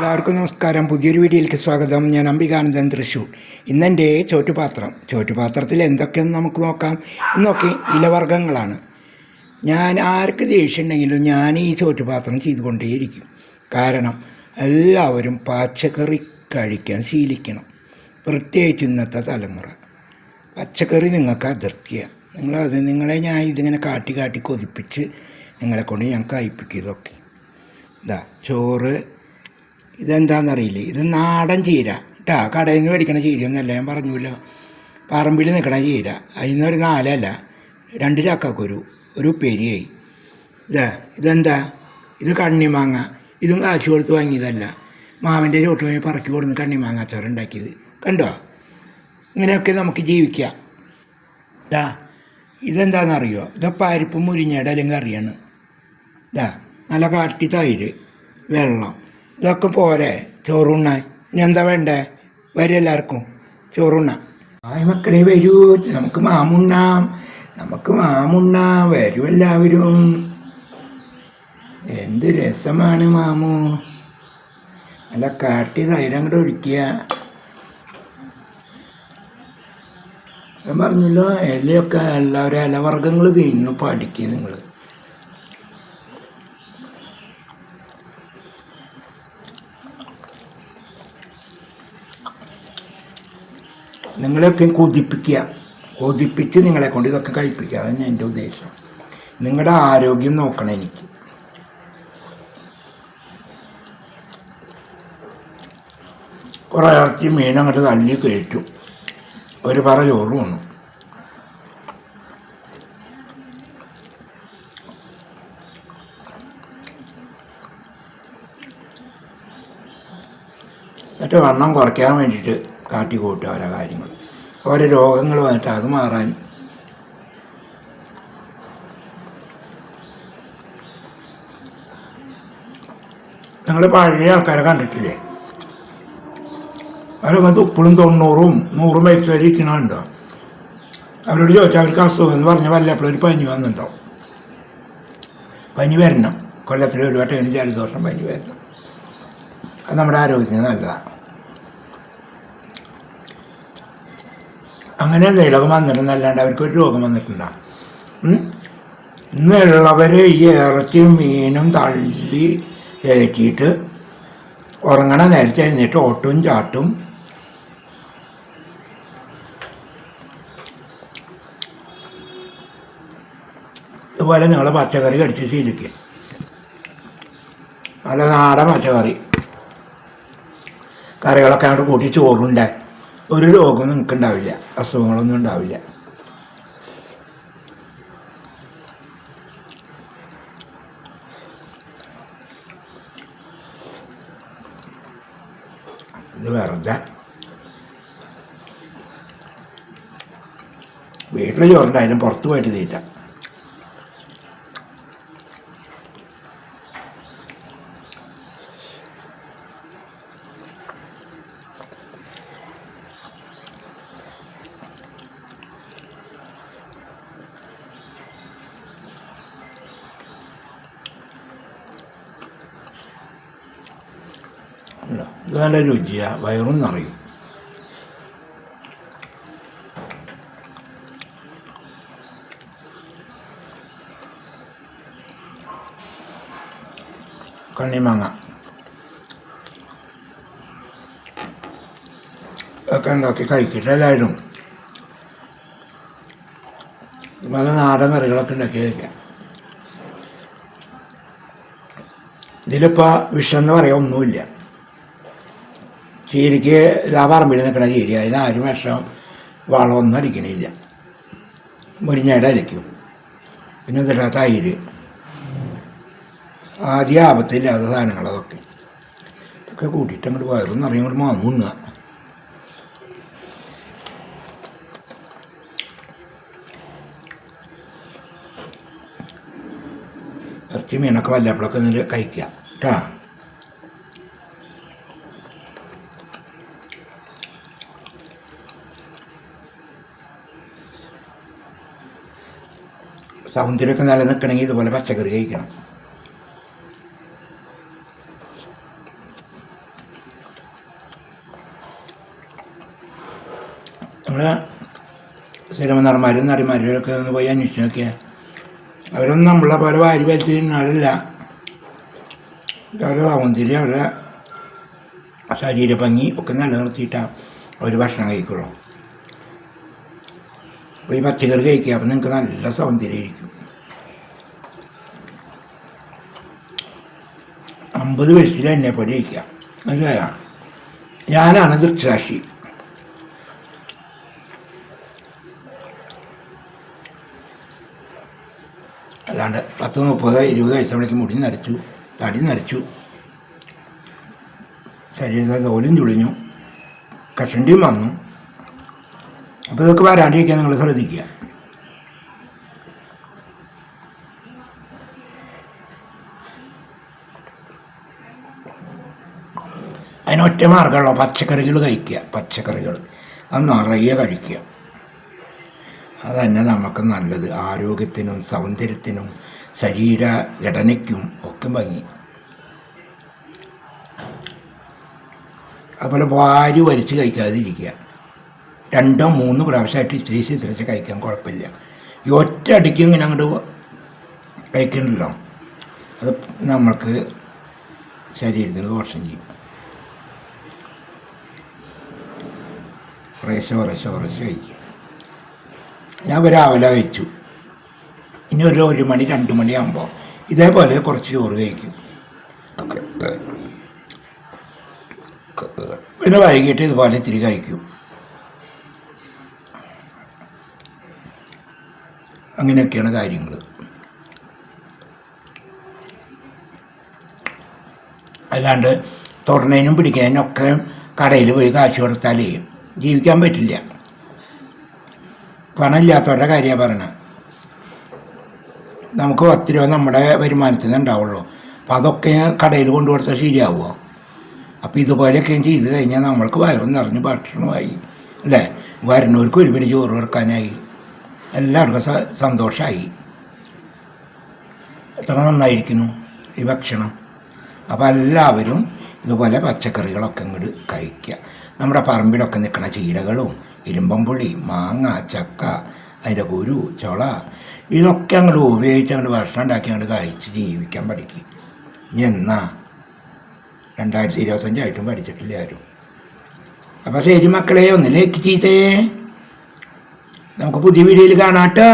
എല്ലാവർക്കും നമസ്കാരം. പുതിയൊരു വീഡിയോയിലേക്ക് സ്വാഗതം. ഞാൻ അംബികാനന്ദൻ തൃശ്ശൂർ ഇന്നെന്റെ ചോറ്റുപാത്രം. ചോറ്റുപാത്രത്തിൽ എന്തൊക്കെയെന്ന് നമുക്ക് നോക്കാം. ഇന്നൊക്കെ ഇലവർഗങ്ങളാണ്. ഞാൻ ആർക്ക് ദേഷ്യമുണ്ടെങ്കിലും ഞാൻ ഈ ചോറ്റുപാത്രം ചെയ്തുകൊണ്ടേയിരിക്കും. കാരണം എല്ലാവരും പച്ചക്കറി കഴിക്കാൻ ശീലിക്കണം. പ്രത്യേകിച്ച് ഇന്നത്തെ തലമുറ. പച്ചക്കറി നിങ്ങൾക്ക് അതിർത്തിയാണ് നിങ്ങളത് നിങ്ങളെ ഞാൻ ഇതിങ്ങനെ കാട്ടി കാട്ടി കൊതിപ്പിച്ച് നിങ്ങളെ കൊണ്ട് ഞാൻ കഴിപ്പിക്കും ഇതൊക്കെ. ഇതാ ചോറ് ഇതെന്താണെന്നറിയില്ലേ ഇത് നാടൻ ചീര. കേട്ടാ കടയിൽ നിന്ന് മേടിക്കണ ചീരയൊന്നല്ല ഞാൻ പറഞ്ഞില്ല. പറമ്പിൽ നിൽക്കണ ചീര. അതിൽ നിന്ന് ഒരു നാലല്ല രണ്ട് ചക്കക്കുരു ഒരു ഉപ്പേരിയായി. ഇതാ ഇതെന്താ? ഇത് കണ്ണിമാങ്ങ. ഇതും കാശ് കൊടുത്ത് വാങ്ങിയതല്ല. മാവിന്റെ ചോട്ട് പോയി പറക്കി കൊടുന്ന് കണ്ണിമാങ്ങ അച്ചാർ ഉണ്ടാക്കിയത് കണ്ടോ? ഇങ്ങനെയൊക്കെ നമുക്ക് ജീവിക്കാം. ഇതാ ഇതെന്താണെന്നറിയോ ഇത് പരിപ്പ് മുരിഞ്ഞയുടെ അല്ലെങ്കിൽ കറിയാണ്. ഇതാ നല്ല കാട്ടി തൈര് വെള്ളം. ഇതൊക്കെ പോരെ ചോറുണ്ണാൻ. ഇനി എന്താ വേണ്ടേ? വരും എല്ലാവർക്കും. ചോറുണ്ണ ആയ മക്കളെ വരൂ. നമുക്ക് മാമുണ്ണാം. നമുക്ക് മാമുണ്ണാം. വരൂ എല്ലാവരും. എന്ത് രസമാണ് മാമു. നല്ല കാട്ടി ധൈര്യം അങ്ങോട്ട് ഒഴിക്കുക. ഞാൻ പറഞ്ഞല്ലോ ഇലയൊക്കെ എല്ലാവരും ഇലവർഗങ്ങൾ തിന്നു പഠിക്കുക നിങ്ങൾ നിങ്ങളെയൊക്കെ കൊതിപ്പിക്കുക. കൊതിപ്പിച്ച് നിങ്ങളെ കൊണ്ട് ഇതൊക്കെ കഴിപ്പിക്കുക. അതന്നെ എന്റെ ഉദ്ദേശം. നിങ്ങളുടെ ആരോഗ്യം നോക്കണം എനിക്ക്. കുറേ ഇറച്ചി മീൻ അങ്ങോട്ട് തല്ലി കയറ്റും ഒരു പറ ചോറ് വന്നു എന്നിട്ട് വണ്ണം കുറയ്ക്കാൻ വേണ്ടിയിട്ട് കാട്ടി കൂട്ടുക ഓരോ കാര്യങ്ങൾ. ഓരോ രോഗങ്ങൾ വന്നിട്ട് അത് മാറാൻ നിങ്ങൾ പഴയ ആൾക്കാരെ കണ്ടിട്ടില്ലേ? അവരൊക്കെ ഇപ്പോഴും തൊണ്ണൂറും നൂറും വയസ്സ് വരെ ഇരിക്കണുണ്ടോ? അവരോട് ചോദിച്ചാൽ അവർക്ക് അസുഖം എന്ന് പറഞ്ഞാൽ വല്ലപ്പോഴും ഒരു പനി വന്നിട്ടുണ്ടോ? പനി വരണം. കൊല്ലത്തിൽ ഒരു വട്ടം ജലദോഷം പനി വരണം. അത് നമ്മുടെ ആരോഗ്യത്തിന് നല്ലതാണ് അങ്ങനെ എന്തെങ്കിലുമൊക്കെ വന്നിട്ടുണ്ടല്ലാണ്ട് അവർക്ക് ഒരു രോഗം വന്നിട്ടുണ്ടോ? ഇന്നുള്ളവർ ഈ ഇറച്ചിയും മീനും തള്ളി കയറ്റിയിട്ട് ഉറങ്ങണ നേരത്തെ എഴുന്നേറ്റ് ഓട്ടും ചാട്ടും. ഇതുപോലെ നിങ്ങൾ പച്ചക്കറി കടിച്ച് ശീലിക്കുക നല്ല നാടൻ പച്ചക്കറി. കറികളൊക്കെ അങ്ങോട്ട് കൂട്ടി ചോറുണ്ട്. ഒരു രോഗം നിങ്ങൾക്ക് ഉണ്ടാവില്ല അസുഖങ്ങളൊന്നും ഉണ്ടാവില്ല. ഇത് വെറുതെ. വീട്ടിൽ ചോറുണ്ടായാലും പുറത്ത് പോയിട്ട് തീറ്റ. ഇത് നല്ല രുചിയാണ് വയറും നിറയും കണ്ണിമാങ്ങ. ഒക്കെ ഉണ്ടാക്കി കഴിക്കട്ടെ പല നാടൻ കറികളൊക്കെ ഉണ്ടാക്കി കഴിക്കാം. ഇതിലിപ്പോൾ വിഷം എന്ന് പറയാൻ ഒന്നുമില്ല. ചീരയ്ക്ക് ഇതാ പറമ്പിൽ നിൽക്കണ ചീര അതിനാരും വിഷം വളമൊന്നും അടിക്കണില്ല. മുരിഞ്ഞയുടെ അരയ്ക്കും പിന്നെ ഇതിട്ട തൈര്. ആദ്യ ആപത്തില്ലാത്ത സാധനങ്ങൾ അതൊക്കെ. ഇതൊക്കെ കൂട്ടിയിട്ട് അങ്ങോട്ട് വയറും നിറയും അങ്ങോട്ട് മാങ്ങുന്ന ഇറച്ചി മീനൊക്കെ വല്ലപ്പോഴൊക്കെ എന്നിട്ട് കഴിക്കുക. കേട്ടോ സൗന്ദര്യമൊക്കെ നിലനിൽക്കണമെങ്കിൽ ഇതുപോലെ പച്ചക്കറി കഴിക്കണം. നമ്മളെ സ്ഥിരം നടന്മാരും നടിമാരും ഒക്കെ ഒന്ന് പോയി അന്വേഷിച്ചു നോക്കിയാൽ അവരൊന്നും നമ്മളെ പോലെ വാരി വലിച്ചിരുന്നാലില്ല അവരെ സൗന്ദര്യം അവരെ ശരീരഭംഗി ഒക്കെ നിലനിർത്തിയിട്ടാണ് അവർ ഭക്ഷണം കഴിക്കുള്ളൂ. അപ്പോൾ ഈ പച്ചക്കറി കഴിക്കുക അപ്പം നിങ്ങൾക്ക് നല്ല സൗന്ദര്യമായിരിക്കും അമ്പത് വയസ്സിൽ എന്നെ പോലെ ഇരിക്കുക മനസ്സിലായ? ഞാനാണ് ദൃക്സാക്ഷി. അല്ലാണ്ട് പത്ത് മുപ്പത് ഇരുപത് വയസ്സാകുമ്പോഴേക്ക് മുടി നരച്ചു തടി നരച്ചു. ശരീരത്തെ തോലും ചുളിഞ്ഞു കഷണ്ടിയും വന്നു. അപ്പോൾ ഇതൊക്കെ വരാണ്ടിരിക്കാൻ നിങ്ങൾ ശ്രദ്ധിക്കുക. അതിനൊറ്റ മാർഗമുള്ള പച്ചക്കറികൾ കഴിക്കുക പച്ചക്കറികൾ. അത് നിറയെ കഴിക്കുക. തന്നെ നമുക്ക് നല്ലത്. ആരോഗ്യത്തിനും സൗന്ദര്യത്തിനും ശരീരഘടനയ്ക്കും ഒക്കെ ഭംഗി. അതുപോലെ വാരി വലിച്ച് കഴിക്കാതിരിക്കുക. രണ്ടോ മൂന്ന് പ്രാവശ്യമായിട്ട് ഇത്തിരി ഇത്തിരിച്ച് കഴിക്കാൻ കുഴപ്പമില്ല. ഈ ഒറ്റ അടിക്ക് ഇങ്ങനെ അങ്ങോട്ട് കഴിക്കണ്ടല്ലോ. അത് നമ്മൾക്ക് ശരീരത്തിന് ദോഷം ചെയ്യും. കുറേശ്ശെ കുറേശ്ശെ കുറേശ്ശെ കഴിക്കുക. ഞാൻ രാവിലെ കഴിച്ചു. ഇനി ഒരു ഒരു മണി രണ്ട് മണിയാകുമ്പോൾ ഇതേപോലെ കുറച്ച് ചോറ് കഴിക്കും. പിന്നെ വൈകിട്ട് ഇതുപോലെ ഇത്തിരി കഴിക്കും. അങ്ങനെയൊക്കെയാണ് കാര്യങ്ങൾ അല്ലാണ്ട് തുറന്നതിനും പിടിക്കുന്നതിനൊക്കെ കടയിൽ പോയി കാശ് കൊടുത്താലേ ജീവിക്കാൻ പറ്റില്ല. പണമില്ലാത്തവരുടെ കാര്യമാണ് പറയണത് നമുക്ക് പത്ത് രൂപ നമ്മുടെ വരുമാനത്തിൽ നിന്ന് ഉണ്ടാവുള്ളൂ. അപ്പം അതൊക്കെ കടയിൽ കൊണ്ടു കൊടുത്താൽ ശരിയാവുമോ അപ്പോൾ ഇതുപോലെയൊക്കെ ചെയ്ത് കഴിഞ്ഞാൽ നമ്മൾക്ക് വയറും നിറഞ്ഞ് ഭക്ഷണമായി അല്ലേ? വരുന്നവർക്ക് ഒരു പിടി ചോറ് കൊടുക്കാനായി. എല്ലാവർക്കും സന്തോഷമായി എത്ര നന്നായിരിക്കുന്നു ഈ ഭക്ഷണം. അപ്പോൾ എല്ലാവരും ഇതുപോലെ പച്ചക്കറികളൊക്കെ ഇങ്ങോട്ട് കഴിക്കുക നമ്മുടെ പറമ്പിലൊക്കെ നിൽക്കുന്ന ചീരകളും ഇരുമ്പമ്പുളി മാങ്ങ ചക്ക അതിന്റെ കുരു ചുള ഇതൊക്കെ അങ്ങോട്ട് ഉപയോഗിച്ച് അങ്ങോട്ട് ഭക്ഷണം ഉണ്ടാക്കി അങ്ങോട്ട് കഴിച്ച് ജീവിക്കാൻ പഠിക്കും. ഇനി എന്നാ? രണ്ടായിരത്തി ഇരുപത്തഞ്ചായിട്ടും പഠിച്ചിട്ടില്ല ആരും. അപ്പോൾ ശരി മക്കളെ ഒന്നിലേക്ക് ചീത്തയെ. നമുക്ക് പുതിയ വീഡിയോയിൽ കാണാട്ടോ